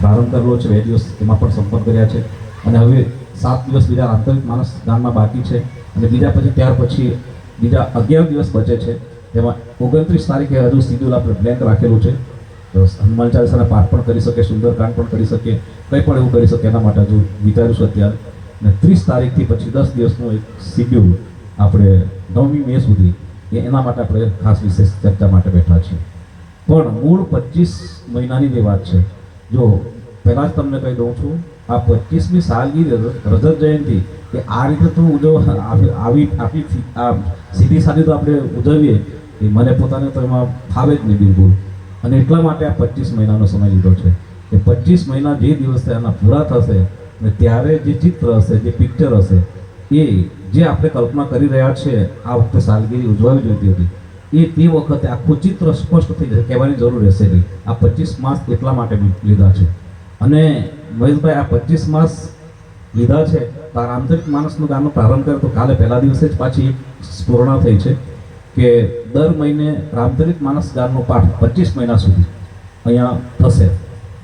પ્રારંભ કરેલો છે, બે દિવસ એમાં પણ સંપર્ક કર્યા છે. અને હવે સાત દિવસ બીજા આંતરિક માણસ ગામમાં બાકી છે. અને બીજા પછી ત્યાર પછી બીજા અગિયાર દિવસ બચે છે. તેમાં ઓગણત્રીસ તારીખે હજુ શિડ્યુલ આપણે બ્લેન્ક રાખેલું છે. તો હનુમાન ચાલીસાના પાઠ પણ કરી શકે, સુંદરકાંડ પણ કરી શકે, કંઈ પણ એવું કરી શકે, એના માટે હજુ વિચાર્યું છે અત્યારે. અને ત્રીસ તારીખથી પછી દસ દિવસનું એક શિડ્યુલ આપણે નવમી મે સુધી એ એના માટે આપણે ખાસ વિશેષ ચર્ચા માટે બેઠા છીએ. પણ મૂળ પચીસ મહિનાની જે વાત છે જો, પહેલાં જ તમને કહી દઉં છું, આ પચીસમી સાલની રજત જયંતિ, કે આ રીતે તો ઉજવ આવી, આપી આ સીધી સાદી તો આપણે ઉજવીએ, એ મને પોતાને તો એમાં ફાવે જ નહીં બિલકુલ. અને એટલા માટે આ પચીસ મહિનાનો સમય લીધો છે, કે પચીસ મહિના જે દિવસે આના પૂરા થશે, ને ત્યારે જે ચિત્ર હશે, જે પિક્ચર હશે, એ જે આપણે કલ્પના કરી રહ્યા છે આ વખતે સાલગીરી ઉજવાવી જોઈતી હતી એ તે વખતે આખું ચિત્ર સ્પષ્ટ થઈ જશે કહેવાની જરૂર રહેશે નહીં. આ પચીસ માસ એટલા માટે લીધા છે. અને મહેશભાઈ, આ પચીસ માસ લીધા છે. તો આ આંતરિક માણસનું ગામનો પ્રારંભ કરે તો કાલે પહેલા દિવસે જ પાછી એક સ્ફૂર્ણા થઈ છે કે દર મહિને રામચરિત માણસ ગામનો પાઠ પચીસ મહિના સુધી અહીંયા થશે.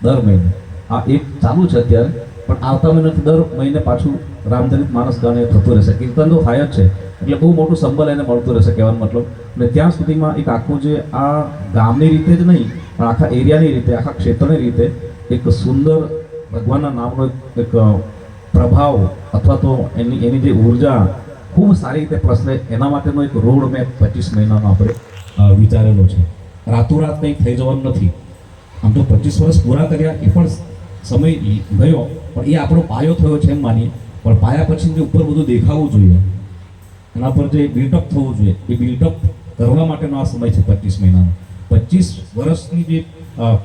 દર મહિને. આ એક ચાલુ છે અત્યારે. પણ આવતા મહિને દર મહિને પાછું રામચરિત માનસ ગાને થતું રહેશે. કીર્તન તો થાય જ છે, એટલે બહુ મોટું સંબલ એને મળતું રહેશે કહેવાનો મતલબ. અને ત્યાં સુધીમાં એક આખું જે આ ગામની રીતે જ નહીં, પણ આખા એરિયાની રીતે, આખા ક્ષેત્રની રીતે એક સુંદર ભગવાનના નામનો એક પ્રભાવ અથવા તો એની એની જે ઊર્જા ખૂબ સારી રીતે પ્રસરે, એના માટેનો એક રોડ મેપ પચીસ મહિનાનો આપણે વિચારેલો છે. રાતોરાત કંઈક થઈ જવાનું નથી. આમ તો પચીસ વર્ષ પૂરા કર્યા, એ પણ સમય ગયો. પણ એ આપણો પાયો થયો છે એમ માનીએ. પણ પાયા પછી જે ઉપર બધું દેખાવું જોઈએ. એના પર જે બિલ્ડઅપ થવું જોઈએ. એ બિલ્ડઅપ કરવા માટેનો આ સમય છે પચીસ મહિનાનો. પચીસ વર્ષની જે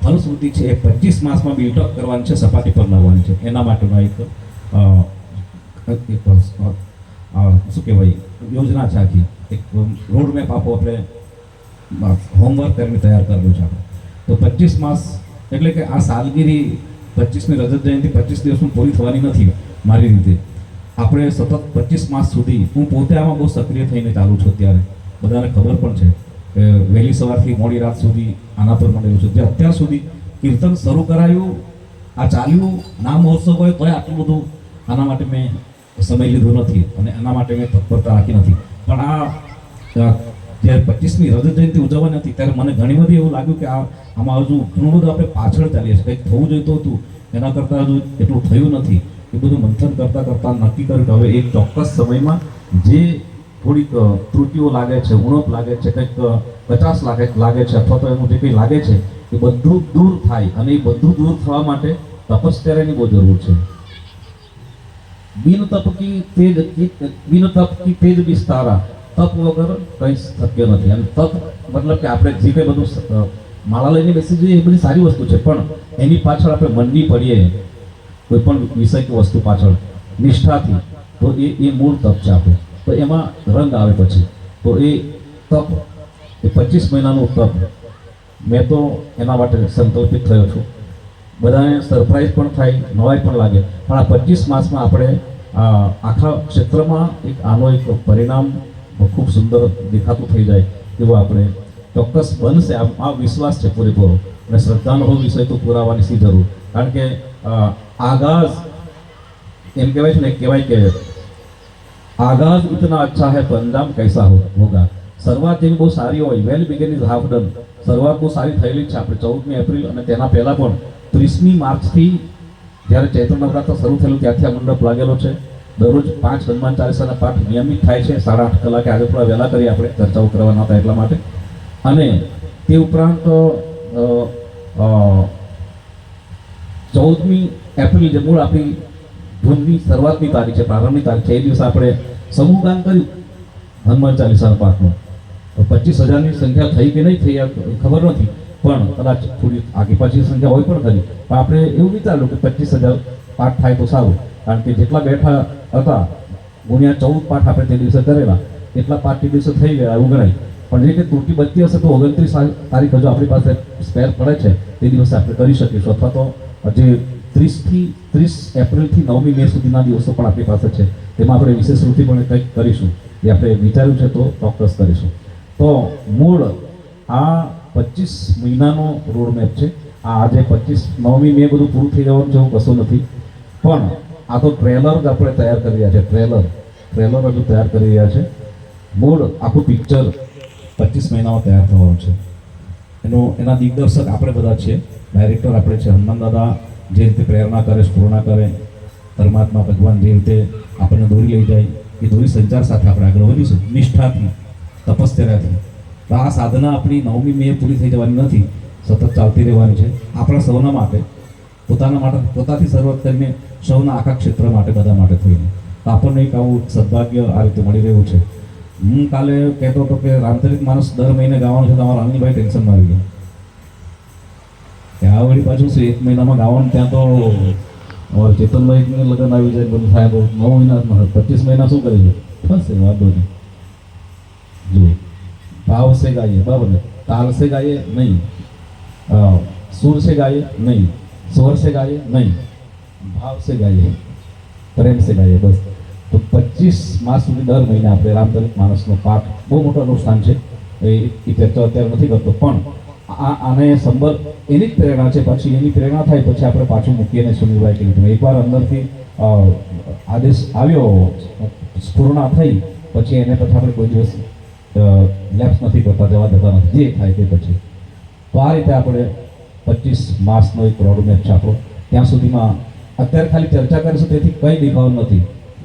ફલશ્રુતિ છે એ પચીસ માસમાં બિલ્ટઅપ કરવાની છે, સપાટી પર લાવવાની છે. એના માટેનો એક શું કહેવાય? યોજના છે આખી. એક રોડ મેપ આપો આપણે હોમવર્ક કરીને તૈયાર કરેલું છે આપણે. તો પચીસ માસ એટલે કે આ સાલગીરી પચીસમી રજત જયંતિ પચીસ દિવસમાં પૂરી થવાની નથી મારી રીતે. આપણે સતત પચીસ માસ સુધી, હું પોતે આમાં બહુ સક્રિય થઈને ચાલુ છું અત્યારે. બધાને ખબર પણ છે કે વહેલી સવારથી મોડી રાત સુધી આના પર મળેલું છે. જે અત્યાર સુધી કીર્તન શરૂ કરાયું, આ ચાલ્યું નામ મહોત્સવ હોય તોય આટલું બધું આના માટે મેં સમય લીધો નથી અને એના માટે મેં તત્પરતા રાખી નથી. પણ આ જ્યારે પચીસમી રજત જયંતિ ઉજવવાની હતી. ત્યારે મને ઘણી બધી એવું લાગ્યું કે આ આમાં હજુ ઘણું બધું આપણે પાછળ ચાલીએ છીએ. કંઈક થવું જોઈતું હતું, એના કરતાં હજુ એટલું થયું નથી. એ બધું મંથન કરતાં કરતાં નક્કી કર્યું કે હવે એક ચોક્કસ સમયમાં જે થોડીક ત્રુટીઓ લાગે છે, ઉણપ લાગે છે, કંઈક કચાશ લાગે લાગે છે અથવા તો એનું જે કંઈ લાગે છે, એ બધું દૂર થાય અને એ બધું દૂર થવા માટે તપશ્ચર્યાની બહુ જરૂર છે. બિન તપકી તેજ બિન તપકી તેજ વિસ્તારા તપ વગર કંઈ શક્ય નથી. અને તપ મતલબ કે આપણે જે બધું માળા લઈને બેસી જઈએ એ બધી સારી વસ્તુ છે, પણ એની પાછળ આપણે મનની પડીએ, કોઈ પણ વિષય કે વસ્તુ પાછળ, નિષ્ઠાથી, તો એ એ મૂળ તપ છે આપણે. તો એમાં રંગ આવે પછી. તો એ તપ, એ પચીસ મહિનાનું તપ, મેં તો એના માટે સંકલ્પિત થયો છું. બધાને સરપ્રાઈઝ પણ થાય, નવાઈ પણ લાગે. પણ આ પચીસ માસમાં આપણે આખા ક્ષેત્રમાં એક આનો એક પરિણામ ખૂબ સુંદર દેખાતું થઈ જાય તેવું આપણે ચોક્કસ બનશે આ વિશ્વાસ છે પૂરેપૂરો. અને શ્રદ્ધાનો વિષય તો પુરાવાની સી જરૂર? કારણ કે આગાઝ એમ કહેવાય છે ને, કહેવાય કે આગાઝ ઇતના અચ્છા હૈ તો અંજામ કૈસા હોગા. શરૂઆત જેવી બહુ સારી હોય well begun is half done શરૂઆત બહુ સારી થયેલી છે. આપણે ચૌદમી એપ્રિલ અને તેના પહેલાં પણ ત્રીસમી માર્ચથી જ્યારે ચૈત્ર નવરાત્ર શરૂ થયેલું ત્યારથી આ મંડપ લાગેલો છે. દરરોજ પાંચ હનુમાન ચાલીસાના પાઠ નિયમિત થાય છે. સાડા આઠ કલાકે આજે થોડા વહેલા કરી આપણે ચર્ચાઓ કરવાના હતા એટલા માટે. અને તે ઉપરાંત ચૌદમી એપ્રિલ જે મૂળ આપણી ધૂનની શરૂઆતની તારીખ છે, પ્રારંભની તારીખ છે, એ દિવસે આપણે સમૂહગાન કર્યું હનુમાન ચાલીસાના પાઠનું. તો પચીસ હજારની સંખ્યા થઈ કે નહીં થઈ ખબર નથી. પણ કદાચ થોડી આગી પાછી સંખ્યા હોય પણ ખરી. પણ આપણે એવું વિચાર્યું કે પચીસ હજાર પાઠ થાય તો સારું. કારણ કે જેટલા બેઠા હતા, ગુણ્યા ચૌદ પાઠ આપણે તે દિવસે કરેલા, એટલા પાઠ તે દિવસે થઈ ગયા એવું ગણાય પણ જે રીતે તૂટી બચતી હશે તો ઓગણત્રીસ તારીખ હજુ આપણી પાસે સ્પેર પડે છે, તે દિવસે આપણે કરી શકીશું. અથવા તો જે ત્રીસથી, ત્રીસ એપ્રિલથી નવમી મે સુધીના દિવસો પણ આપણી પાસે છે. તેમાં આપણે વિશેષ રૂપથી પણ કંઈક કરીશું. એ આપણે વિચાર્યું છે તો ચોક્કસ કરીશું. તો મૂળ, આ પચીસ મહિનાનો રોડ મેપ છે. આ આજે પચીસ, નવમી મે બધું પૂરું થઈ જવાનું છે એવું કશું નથી. પણ આ તો ટ્રેલર જ આપણે તૈયાર કરી રહ્યા છે ટ્રેલર ટ્રેલર હજુ તૈયાર કરી રહ્યા છે. મૂળ આખું પિક્ચર પચીસ મહિનામાં તૈયાર થવાનું છે. એનો, એના દિગ્દર્શક આપણે બધા છીએ. ડાયરેક્ટર આપણે છે હનુમાન દાદા જે રીતે પ્રેરણા કરે, સ્ફૂર્ણા કરે, પરમાત્મા ભગવાન જે રીતે આપણને દોરી લઈ જાય, એ દોરી સંચાર સાથે આપણે આગળ વધીશું. નિષ્ઠાથી તપસ્યાથી તો આ સાધના આપણી નવમી મે પૂરી થઈ જવાની નથી. સતત ચાલતી રહેવાની છે. આપણા સૌના માટે પોતાના માટે, પોતાથી શરૂઆત કરીને સૌના આખા ક્ષેત્ર માટે, બધા માટે થઈને. તો આપણને એક આવું સદભાગ્ય આ રીતે મળી રહ્યું છે. હું કાલે કહેતો હતો કે આંતરિક માણસ દર મહિને ગાવાનું છે તમારા અનિલભાઈ ટેન્શન મારી ગયા. ત્યાં વળી પાછું છે એક મહિનામાં ગાવાનું, ત્યાં તો ચેતનભાઈ લગ્ન આવી જાય, બધું થાય, તો નવ મહિના પચીસ મહિના શું કરી છે બસ, એ વાંધો નહીં. જુઓ. ભાવ સે ગાઈએ, બરાબર તાલ સે ગાઈએ, નહીં. સુર સે ગાઈએ, નહીં. गाइए नहीं स्वर से गाइए नहीं भाव से गाइए પ્રેમ से ગાઈએ બસ તો પચીસ માસ સુધી દર મહિને આપણે રામચરિત માનસનો પાઠ બહુ મોટો અનુષ્ઠાન છે એ એ ચર્ચા અત્યારે નથી કરતો પણ આ આને સંબર એની જ પ્રેરણા છે પછી એની પ્રેરણા થાય પછી આપણે પાછું મૂકીએ ને સુનિલભાઈ કીધું એકવાર અંદરથી અ, આદેશ આવ્યો સ્ફૂર્ણા થઈ પછી એને પછી આપણે કોઈ દિવસ લેપ્સ નથી કરતા જવા દેતા નથી જે થાય તે પછી તો આ રીતે આપણે પચીસ માસનો એક રોડમેપ છાપો ત્યાં સુધીમાં અત્યારે ખાલી ચર્ચા કરીશું તેથી કંઈ દેખાવાનું નથી.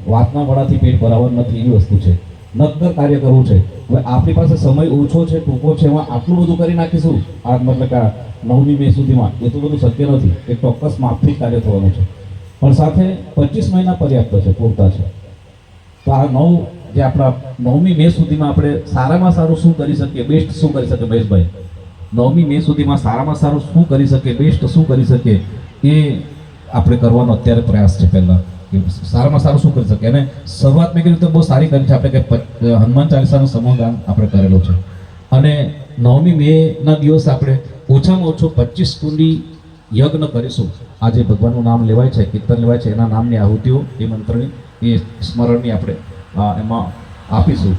વાતના વડાથી પેટ ભરાવાનું નથી, એવી વસ્તુ છે. નક્કર કાર્ય કરવું છે. હવે આપણી પાસે સમય ઓછો છે, ટૂંકો છે, એમાં આટલું બધું કરી નાખીશું. આ મતલબ કે નવમી મે સુધીમાં એટલું બધું શક્ય નથી એ ચોક્કસ માપથી કાર્ય થવાનું છે. પણ સાથે પચીસ મહિના પર્યાપ્ત છે, પૂરતા છે. તો આ નવ જે આપણા નવમી મે સુધીમાં આપણે સારામાં સારું શું કરી શકીએ, બેસ્ટ શું કરી શકીએ, મહેશભાઈ? નવમી મે સુધીમાં સારામાં સારું શું કરી શકે બેસ્ટ શું કરી શકે, એ આપણે કરવાનો અત્યારે પ્રયાસ છે પહેલાં. કે સારામાં સારું શું કરી શકે. અને શરૂઆત મેં કીધું તો બહુ સારી કરી છે. આપણે કે હનુમાન ચાલીસાનું સમૂહગાન આપણે કરેલો છે. અને નવમી મેના દિવસે આપણે ઓછામાં ઓછો પચીસ કુંડી યજ્ઞ કરીશું. આજે ભગવાનનું નામ લેવાય છે, કીર્તન લેવાય છે, એના નામની આહુતિઓ, એ મંત્રની એ સ્મરણની આપણે એમાં આપીશું.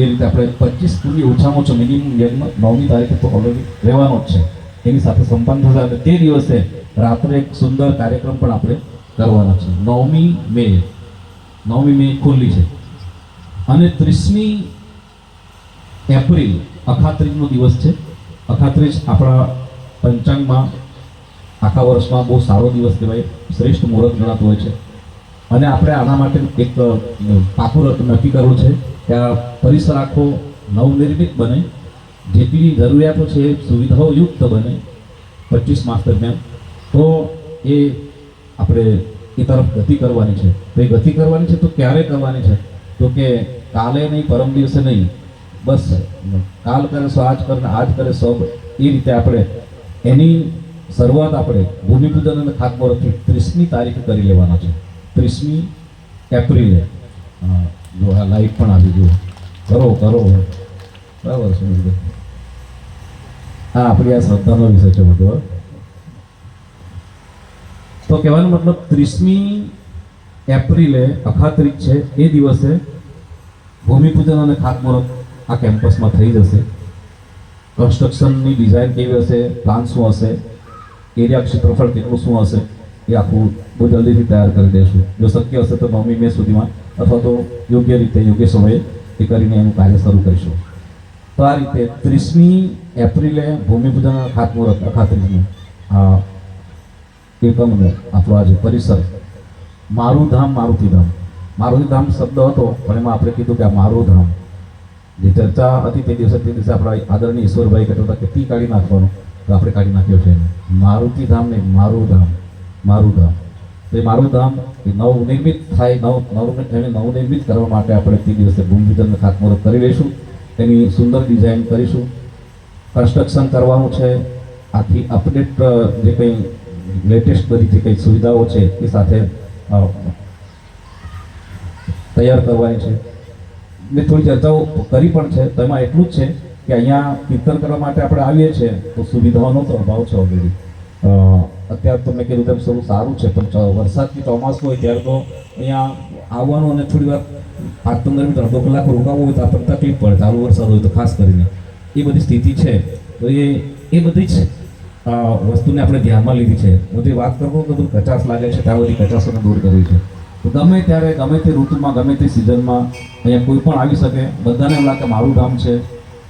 એ રીતે આપણે પચીસ સુધી ઓછામાં ઓછો મિનિમમ યજ્ઞ નવમી તારીખે તો ઓલરેડી રહેવાનો જ છે. એની સાથે સંપન્ન થશે. અને તે દિવસે રાત્રે એક સુંદર કાર્યક્રમ પણ આપણે કરવાનો છે. નવમી મે. નવમી મે ખુલ્લી છે. અને ત્રીસમી એપ્રિલ અખાત્રીજનો દિવસ છે. અખાત્રીજ આપણા પંચાંગમાં આખા વર્ષમાં બહુ સારો દિવસ કહેવાય. શ્રેષ્ઠ મુહૂર્ત ગણાતો હોય છે. અને આપણે આના માટે એક પાકું નક્કી કરવું છે કે આ પરિસર આખો નવનિર્મિત બને. જેટલી જરૂરિયાતો છે સુવિધાઓ યુક્ત બને પચીસ માસ દરમિયાન. તો એ આપણે એ તરફ ગતિ કરવાની છે. તો એ ગતિ કરવાની છે તો ક્યારે કરવાની છે? તો કે કાલે નહીં, પરમ દિવસે નહીં. બસ, કાલ કરે સો, આજ કરે આજ કરે સો, એ રીતે આપણે એની શરૂઆત આપણે ભૂમિપૂજન અને ખાતમુહૂર્તથી ત્રીસમી તારીખે કરી લેવાના છે. ત્રીસમી એપ્રિલે. જો આ લાઈવ પણ આવી ગયું. કરો કરો. બરાબર છે હા, આપણી આ શ્રદ્ધાનો વિષય છે, બધો તો કહેવાનો મતલબ ત્રીસમી એપ્રિલે અખાત્રીજ છે, એ દિવસે ભૂમિપૂજન અને ખાતમુહૂર્ત આ કેમ્પસમાં થઈ જશે. કન્સ્ટ્રક્શનની ડિઝાઇન કેવી હશે? પ્લાન શું હશે? એરિયા ક્ષેત્રફળ કેટલું શું હશે? એ આખું બહુ જલ્દીથી તૈયાર કરી દઈશું જો શક્ય હશે તો નવમી મે સુધીમાં, અથવા તો યોગ્ય રીતે, યોગ્ય સમયે એ કરીને એનું કાર્ય શરૂ કરીશું. તો આ રીતે ત્રીસમી એપ્રિલે ભૂમિપૂજન ખાતમુહૂર્ત અખાત્રીજનું આ એકમનું આપણું આજે પરિસર. મારું ધામ મારુતિ ધામ. મારુતિ ધામ શબ્દ હતો, પણ એમાં આપણે કીધું કે આ મારું ધામ. જે ચર્ચા હતી તે દિવસે તે દિવસે આપણા આદરણીય ઈશ્વરભાઈ કહેતા હતા કે તી કાઢી નાખવાનું. તો આપણે કાઢી નાખ્યો છે મારુતિ ધામ ને મારું ધામ. મારું ધામ તો એ મારું ધામ એ નવનિર્મિત થાય, નવ નવ, એને નવનિર્મિત કરવા માટે આપણે તે દિવસે ભૂમિપૂજનને ખાતમુહૂર્ત કરી લઈશું. તેની સુંદર ડિઝાઇન કરીશું. કન્સ્ટ્રક્શન કરવાનું છે. આથી અપડેટ જે કંઈ લેટેસ્ટ બધી જે કંઈ સુવિધાઓ છે એ સાથે તૈયાર કરવાની છે. મેં થોડી ચર્ચાઓ કરી પણ છે તેમાં એટલું જ છે કે અહીંયા કીર્તન કરવા માટે આપણે આવીએ છીએ, તો સુવિધાઓનો તો અભાવ છે ઓલરેડી અત્યારે તો મેં કીધું તેમ સૌ સારું છે, પણ વરસાદથી ચોમાસું હોય ત્યારે તો અહીંયા આવવાનું અને થોડી વાર પાંચ પંદર મિનિટ, અડધો કલાક રોકાવું હોય તો આપણને તકલીફ પડે ચાલુ વરસાદ હોય તો ખાસ કરીને. એ બધી સ્થિતિ છે. તો એ એ બધી જ વસ્તુને આપણે ધ્યાનમાં લીધી છે. જે વાત કરું તો બધું કચાશ લાગે છે, ત્યાં બધી કચાશોને દૂર કરવી છે. તો ગમે ત્યારે, ગમે તે ઋતુમાં, ગમે તે સિઝનમાં અહીંયા કોઈ પણ આવી શકે, બધાને એમ લાગે મારું ગામ છે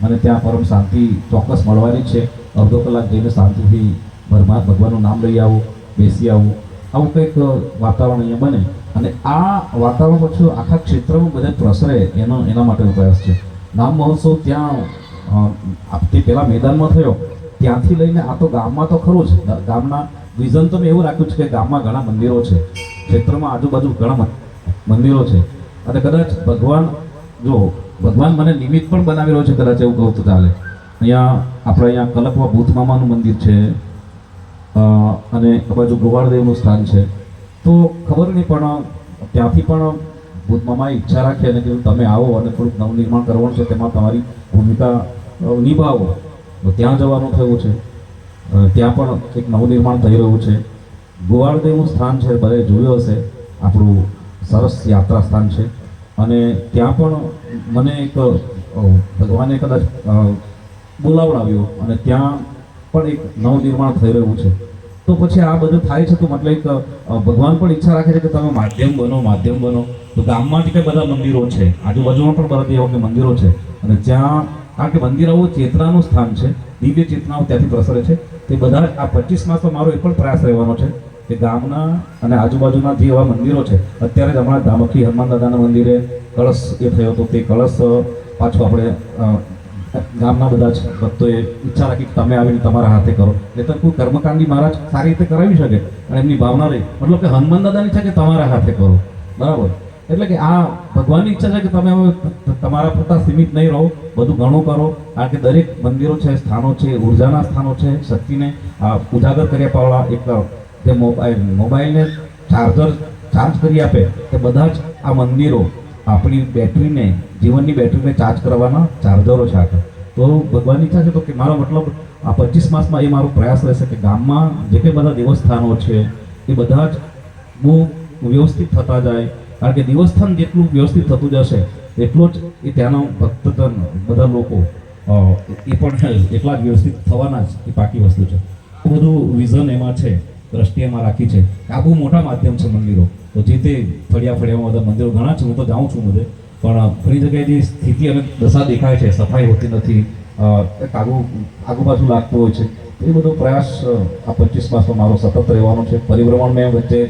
અને ત્યાં પરમ શાંતિ ચોક્કસ મળવાની છે. અડધો કલાક જઈને શાંતિથી ભરમાં ભગવાનનું નામ લઈ આવું, બેસી આવું. આવું કંઈક વાતાવરણ અહીંયા બને. અને આ વાતાવરણ પછી આખા ક્ષેત્રમાં બધા પ્રસરે એનો, એના માટેનો પ્રયાસ છે. નામ મહોત્સવ ત્યાં આપતી પહેલાં મેદાનમાં થયો. ત્યાંથી લઈને આ તો ગામમાં તો ખરું જ. ગામના વિઝન તો મેં એવું રાખ્યું છે કે ગામમાં ઘણા મંદિરો છે. ક્ષેત્રમાં આજુબાજુ ઘણા મંદિરો છે. અને કદાચ ભગવાન, જો, ભગવાન મને નિમિત્ત પણ બનાવી રહ્યો છે કદાચ એવું કહું તો ચાલે. અહીંયા, આપણે અહીંયા કલકવા ભૂત મામાનું મંદિર છે. અને આ બાજુ ગોવાળદેવનું સ્થાન છે, તો ખબર નહીં પણ ત્યાંથી પણ ભૂતમામાએ ઈચ્છા રાખી અને કીધું, તમે આવો અને થોડુંક નવનિર્માણ કરવાનું છે, તેમાં તમારી ભૂમિકા નિભાવો. તો ત્યાં જવાનું થયું છે. ત્યાં પણ એક નવનિર્માણ થઈ રહ્યું છે. ગોવાળદેવનું સ્થાન છે બધાએ જોયું હશે, આપણું સરસ યાત્રા સ્થાન છે. અને ત્યાં પણ મને એક ભગવાને કદાચ બોલાવડાવ્યો અને ત્યાં પણ એક નવનિર્માણ થઈ રહ્યું છે. તો પછી આ બધું થાય છે તો મતલબ એક ભગવાન પણ ઈચ્છા રાખે છે કે તમે માધ્યમ બનો માધ્યમ બનો. તો ગામમાં જ કંઈ બધા મંદિરો છે? આજુબાજુમાં પણ બધા એવા મંદિરો છે? અને જ્યાં, કારણ કે મંદિરો ચેતનાનું સ્થાન છે, દિવ્ય ચેતનાઓ ત્યાંથી પ્રસરે છે. તે બધા, આ પચીસ માસમાં મારો એક પણ પ્રયાસ રહેવાનો છે કે ગામના અને આજુબાજુના જે એવા મંદિરો છે, અત્યારે જ હમણાં ધામખી હનુમાન દાદાના મંદિરે કળશ એ થયો હતો તે કળશ પાછો આપણે ગામના બધા જ ભક્તોએ ઈચ્છા રાખી કે તમે આવીને તમારા હાથે કરો. નહીતર કોઈ કર્મકાંડી મહારાજ સારી રીતે કરાવી શકે અને એમની ભાવના રહી. મતલબ કે હનુમાન દાદાની ઈચ્છા કે તમારા હાથે કરો. બરાબર? એટલે કે આ ભગવાનની ઈચ્છા છે કે તમે હવે તમારા પૂરતા સીમિત નહીં રહો. બધું ઘણું કરો. કારણ કે દરેક મંદિરો છે, સ્થાનો છે, ઉર્જાના સ્થાનો છે, શક્તિને આ ઉજાગર કર્યા પાવડા એક, જે મોબાઈલ, મોબાઈલને ચાર્જર ચાર્જ કરી આપે તે બધા જ આ મંદિરો આપણી બેટરીને જીવનની બેટરીને ચાર્જ કરવાના ચાર્જરો છે આગળ તો ભગવાનની ઈચ્છા છે તો કે મારો મતલબ આ પચીસ માસમાં એ મારો પ્રયાસ રહેશે કે ગામમાં જે કંઈ બધા દેવસ્થાનો છે, એ બધા જ બહુ વ્યવસ્થિત થતા જાય. કારણ કે દેવસ્થાન જેટલું વ્યવસ્થિત થતું જશે, એટલો જ એ ત્યાંનો ભક્તજન, બધા લોકો એ પણ એટલા જ વ્યવસ્થિત થવાના જ એ પાકી વસ્તુ છે. બધું વિઝન એમાં છે. દ્રષ્ટિ એમાં રાખી છે. આ બહુ મોટા માધ્યમ છે મંદિરો. તો જે તે ફળિયા ફળિયામાં બધા મંદિરો ઘણા છે, હું તો જાઉં છું બધે. પણ ઘણી જગ્યાએ જે સ્થિતિ અને દશા દેખાય છે, સફાઈ હોતી નથી આગુ આજુબાજુ લાગતું હોય છે. એ બધો પ્રયાસ આ પચીસ માસમાં મારો સતત રહેવાનો છે. પરિભ્રમણ મેં વચ્ચે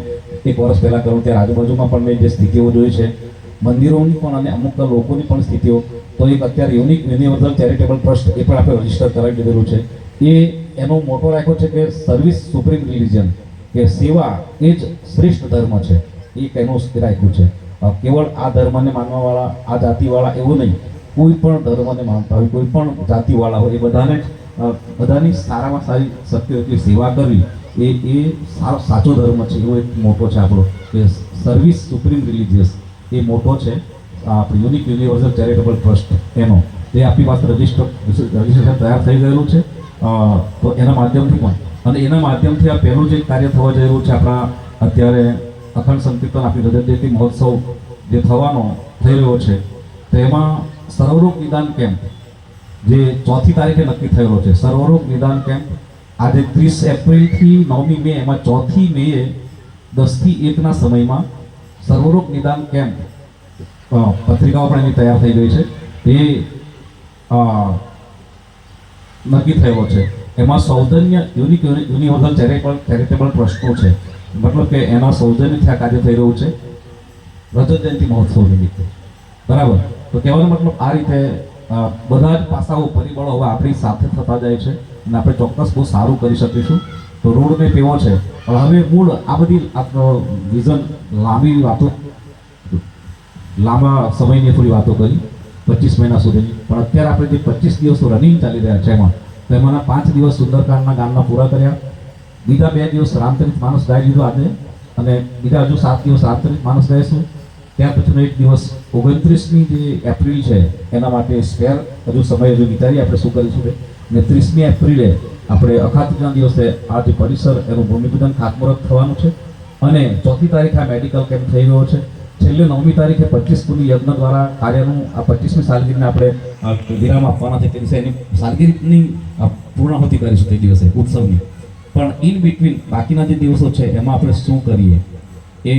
એક વર્ષ પહેલાં કરું ત્યારે આજુબાજુમાં પણ મેં જે સ્થિતિઓ જોઈ છે, મંદિરોની પણ અને અમુક લોકોની પણ સ્થિતિઓ. તો એક અત્યારે યુનિક યુનિવર્સલ ચેરિટેબલ ટ્રસ્ટ એ પણ આપણે રજિસ્ટર કરાવી દીધેલું છે. એ એનો મોટો રાખ્યો છે કે સર્વિસ સુપ્રીમ રિલિજન કે સેવા એ જ શ્રેષ્ઠ ધર્મ છે. એક એનું રાખ્યું છે. કેવળ આ ધર્મને માનવાવાળા, આ જાતિવાળા એવું નહીં. કોઈ પણ ધર્મને માનતા હોય, કોઈ પણ જાતિવાળા હોય, એ બધાને બધાની સારામાં સારી શક્ય એટલી સેવા કરવી, એ એ સાચો ધર્મ છે. એવો એક મોટો છે આપણો, કે સર્વિસ સુપ્રીમ રિલિજિયસ એ મોટો છે. આપણે યુનિક યુનિવર્સલ ચેરિટેબલ ટ્રસ્ટ એનો. એ આપણી પાસે રજિસ્ટર, રજિસ્ટ્રેશન તૈયાર થઈ ગયેલું છે. તો એના માધ્યમથી પણ. અને એના માધ્યમથી આ પહેલું જે કાર્ય થવા જઈ રહ્યું છે આપણા અત્યારે અખંડ સંકીર્તન આપણી જયંતિ મહોત્સવ જે થવાનો થઈ રહ્યો છે, તો એમાં સર્વરોગ નિદાન કેમ્પ જે ચોથી તારીખે નક્કી થયેલો છે. સર્વરોગ નિદાન કેમ્પ આજે ત્રીસ એપ્રિલથી નવમી મે, એમાં ચોથી મેએ દસથી એકના સમયમાં સર્વરોગ નિદાન કેમ્પ પત્રિકાઓ પણ એની તૈયાર થઈ ગઈ છે. એ નક્કી થયો છે. એમાં સૌજન્ય યુનિક યુનિ- યુનિવર્સલ ચેરિટેબલ ચેરિટેબલ ટ્રસ્ટનું છે. મતલબ કે એના સૌજન્યથી આ કાર્ય થઈ રહ્યું છે. રજત જયંતિ મહોત્સવ નિમિત્તે. બરાબર? તો કહેવાનો મતલબ આ રીતે બધા જ પાસાઓ, પરિબળો હવે આપણી સાથે થતા જાય છે અને આપણે ચોક્કસ બહુ સારું કરી શકીશું. તો રોડ મેં એવો છે. પણ હવે મૂળ આ બધી આપણો વિઝન લાંબી વાતો, લાંબા સમયની થોડી વાતો કરી. પચીસ મહિના સુધી. પણ અત્યારે આપણે જે પચીસ દિવસો રનિંગ ચાલી રહ્યા છે એમાં, તો એમાંના પાંચ દિવસ સુંદરકાંડના ગામના પૂરા કર્યા. બીજા બે દિવસ રામચરિત માણસ ગાઈ લીધો આજે, અને બીજા હજુ સાત દિવસ રામચરિત માણસ ગાઈશું ત્યાર પછીનો એક દિવસ ઓગણત્રીસમી જે એપ્રિલ છે, એના માટે સ્પેર હજુ સમય હજુ વિચારીએ આપણે શું કરીશું ને ત્રીસમી એપ્રિલે આપણે અખાતીના દિવસે આ જે પરિસર, એનું ભૂમિપૂજન ખાતમુહૂર્ત થવાનું છે. અને ચોથી તારીખે આ મેડિકલ કેમ્પ થઈ રહ્યો છે. છેલ્લે નવમી તારીખે પચીસ કુલી યજ્ઞ દ્વારા કાર્યનું આ પચીસમી સાલગીરીને આપણે વિરામ આપવાના છે. તે દિવસે એની સાલગીરીની પૂર્ણાહુતિ કરીશું તે દિવસે, ઉત્સવની. પણ ઇન બિટવીન બાકીના જે દિવસો છે, એમાં આપણે શું કરીએ? એ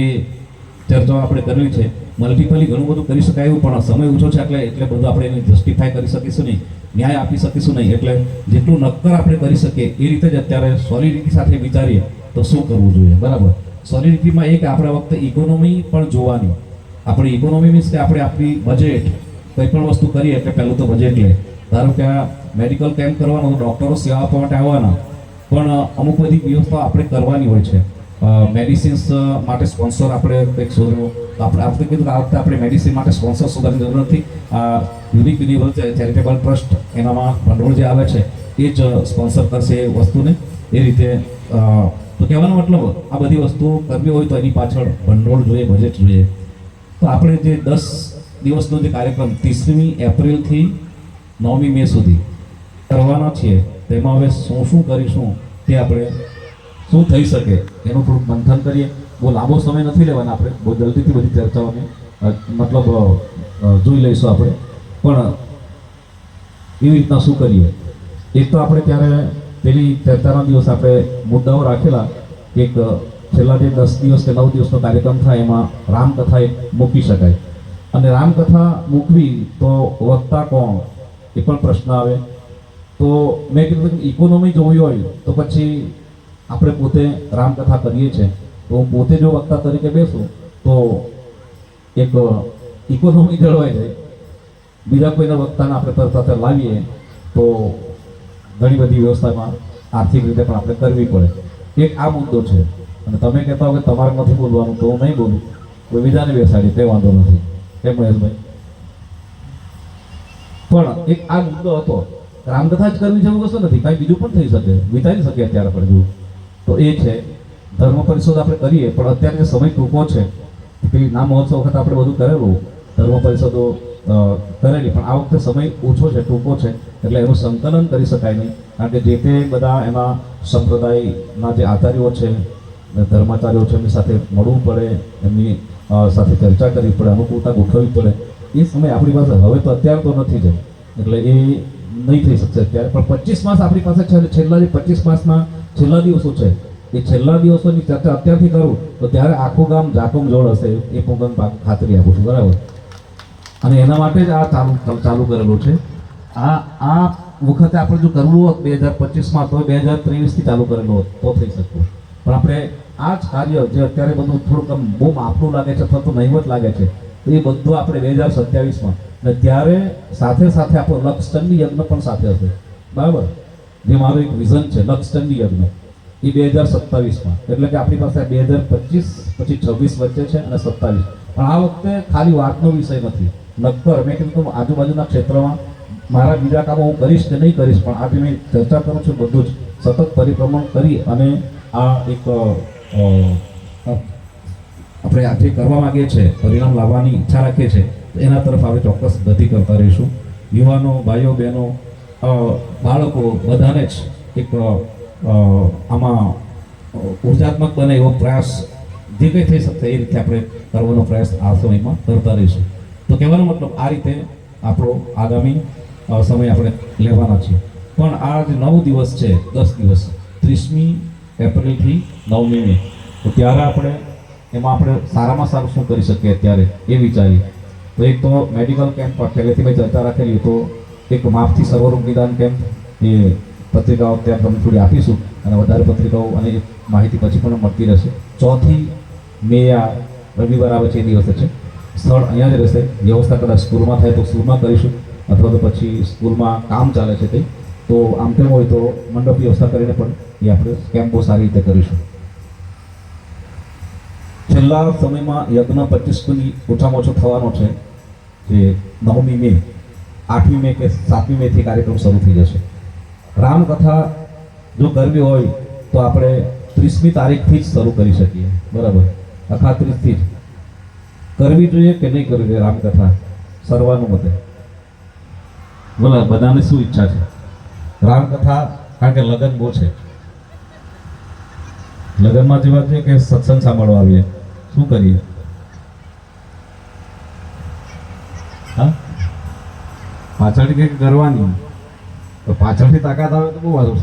ચર્ચાઓ આપણે કરવી છે. મલ્ટીપલી ઘણું બધું કરી શકાય એવું, પણ સમય ઓછો છે એટલે એટલે બધું આપણે એને જસ્ટિફાય કરી શકીશું નહીં. ન્યાય આપી શકીશું નહીં. એટલે જેટલું નક્કર આપણે કરી શકીએ, એ રીતે જ અત્યારે સોલિડિટી સાથે વિચારીએ, તો શું કરવું જોઈએ? બરાબર? સોલિડિટીમાં એક આપણે વખતે ઇકોનોમી પણ જોવાની. આપણી ઇકોનોમી મીન્સ કે આપણે આપણી બજેટ કોઈ પણ વસ્તુ કરીએ એટલે પહેલું તો બજેટ લે ધારો કે આ મેડિકલ કેમ્પ કરવાનો ડૉક્ટરો સેવા આપવા માટે આવવાના. પણ અમુક બધી વ્યવસ્થા આપણે કરવાની હોય છે. મેડિસિન્સ માટે સ્પોન્સર આપણે કંઈક શોધવો. આપણે આ વખતે કીધું કે આ વખતે આપણે મેડિસિન માટે સ્પોન્સર શોધવાની જરૂર નથી. આ યુનિક યુનિવર્સ ચેરિટેબલ ટ્રસ્ટ એનામાં ભંડોળ જે આવે છે, એ જ સ્પોન્સર કરશે એ વસ્તુને. એ રીતે તો કહેવાનો મતલબ આ બધી વસ્તુઓ કરવી હોય તો એની પાછળ ભંડોળ જોઈએ બજેટ જોઈએ. તો આપણે જે દસ દિવસનો જે કાર્યક્રમ, ત્રીસમી એપ્રિલથી નવમી મે સુધી કરવાના છીએ, તેમાં હવે શું શું કરીશું તે આપણે શું થઈ શકે એનું થોડુંક મંથન કરીએ. બહુ લાંબો સમય નથી લેવાના આપણે, બહુ જલ્દીથી બધી ચર્ચાઓને મતલબ જોઈ લઈશું આપણે. પણ એવી રીતના શું કરીએ? એક તો આપણે ત્યારે પેલી ચર્ચાના દિવસ આપણે મુદ્દાઓ રાખેલા. એક છેલ્લા જે દસ દિવસ કે નવ દિવસનો કાર્યક્રમ થાય એમાં રામકથા એક મૂકી શકાય. અને રામકથા મૂકવી તો વક્તા કોણ? એ પણ પ્રશ્ન આવે. તો મેં કીધું કે ઇકોનોમી જોવી હોય તો પછી આપણે પોતે રામકથા કરીએ છીએ. તો હું પોતે જો વક્તા તરીકે બેસું તો એક ઇકોનોમી જળવાઈ જાય. બીજા કોઈના વક્તાને આપણે તરત સાથે લાવીએ તો ઘણી બધી વ્યવસ્થામાં આર્થિક રીતે પણ આપણે કરવી પડે. એક આ મુદ્દો છે. અને તમે કહેતા હો કે તમારે નથી બોલવાનું, તો હું નહીં બોલું. કોઈ બીજાને બેસાડી, તે વાંધો નથી. કેમ મહેશભાઈ? પણ એક આ મુદ્દો હતો. રામકથા જ કરવી છે એવું કશું નથી. કાંઈ બીજું પણ થઈ શકે. વિતાવી શકે અત્યારે પણ જોવું તો એ છે, ધર્મ પરિષદ આપણે કરીએ, પણ અત્યારે સમય ટૂંકો છે પેલી નામ મહોત્સવ વખત આપણે બધું કરેલું, ધર્મ પરિષદો કરેલી. પણ આ વખતે સમય ઓછો છે, ટૂંકો છે, એટલે એનું સંકલન કરી શકાય નહીં. કારણ કે જે તે બધા એના સંપ્રદાયના જે આચાર્યો છે ધર્માચાર્યો છે, એમની સાથે મળવું પડે, એમની સાથે ચર્ચા કરવી પડે, અનુકૂળતા ગોઠવવી પડે. એ સમય આપણી પાસે હવે તો અત્યારે તો નથી જ. એટલે એ નહીં થઈ શકશે અત્યારે. પણ પચીસ માસ આપણી પાસે છે છેલ્લા જે પચીસ માસના છેલ્લા દિવસો છે, એ છેલ્લા દિવસોની ચર્ચા અત્યારથી કરું, તો ત્યારે આખું ગામ જાકમ જોડ હશે, એ તમને ખાતરી આપું છું. બરાબર? અને એના માટે જ આ ચાલુ ચાલુ કરેલું છે. આ આ વખતે આપણે જો કરવું હોત બે હજાર પચીસમાં, તો બે હજાર ત્રેવીસથી ચાલુ કરેલું હોત, તો થઈ શકતું. પણ આપણે આ જ કાર્ય જે અત્યારે બધું થોડુંક આમ બહુ માફડું લાગે છે, અથવા તો નહીવત લાગે છે, એ બધું આપણે બે હજાર સત્યાવીસમાં. અને ત્યારે સાથે સાથે આપણો લક્ષચંડી યજ્ઞ પણ સાથે હશે. બરાબર? જે મારું એક વિઝન છે, લક્ષચંડી યજ્ઞ. એ બે હજાર સત્તાવીસમાં. એટલે કે આપણી પાસે બે હજાર પચીસ, પછી છવ્વીસ વચ્ચે છે અને સત્તાવીસ. પણ આ વખતે ખાલી વાતનો વિષય નથી. નક્કર મેં કીધું કે આજુબાજુના ક્ષેત્રમાં મારા બીજા કામો હું કરીશ કે નહીં કરીશ, પણ આજે મેં ચર્ચા કરું છું બધું જ સતત પરિભ્રમણ કરી અને આ એક આપણે આજે કરવા માંગીએ છીએ, પરિણામ લાવવાની ઈચ્છા રાખીએ છીએ એના તરફ આપણે ચોક્કસ ગતિ કરતા રહીશું. યુવાનો, ભાઈઓ, બહેનો બાળકો બધાને જ એક આમાં ઉર્જાત્મક બને એવો પ્રયાસ જે કંઈ થઈ શકે એ રીતે આપણે કરવાનો પ્રયાસ આ સમયમાં કરતા રહીશું. તો કહેવાનો મતલબ આ રીતે આપણો આગામી સમય આપણે લેવાના છીએ. પણ આ જે નવ દિવસ છે, દસ દિવસ. ત્રીસમી એપ્રિલથી નવમી મે. તો ત્યારે આપણે, એમાં આપણે સારામાં સારું શું કરી શકીએ અત્યારે એ વિચારીએ. તો એક તો મેડિકલ કેમ્પ પહેલેથી મેં ચર્ચા રાખેલી, તો એક માફથી સર્વરોગ નિદાન કેમ્પ એ પત્રિકાઓ ત્યાં તમને થોડી આપીશું અને વધારે પત્રિકાઓ અને માહિતી પછી પણ મળતી રહેશે. ચોથી મે આ રવિવાર આવે છે, એ દિવસે છે. સ્થળ અહીંયા જ રહેશે. વ્યવસ્થા કદાચ સ્કૂલમાં થાય તો સ્કૂલમાં કરીશું. અથવા તો પછી સ્કૂલમાં કામ ચાલે છે તે તો આમ તેમ હોય તો મંડપ વ્યવસ્થા કરીને પણ એ આપણે કેમ્પો સારી રીતે કરીશું. છેલ્લા સમયમાં યજ્ઞ પચીસ સુધી ઓછામાં ઓછો થવાનો છે જે નવમી મે, આઠમી મે કે સાતમી મેથી કાર્યક્રમ શરૂ થઈ જશે. રામકથા જો કરવી હોય તો આપણે ત્રીસમી તારીખથી જ શરૂ કરી શકીએ. બરાબર? અખાત્રીસથી જ. કરવી જોઈએ કે નહીં કરવી જોઈએ? રામકથા સર્વાનુમતે બોલો, બધાને શું ઈચ્છા છે? રામકથા, કારણ કે લગ્ન બહુ છે. લગ્નમાં જેવા છે કે સત્સંગ સાંભળવા આવીએ? શું કરીએ? હા? પાછળથી કંઈક કરવાની. તો પાછળથી તાકાત આવે તો બહુ સારું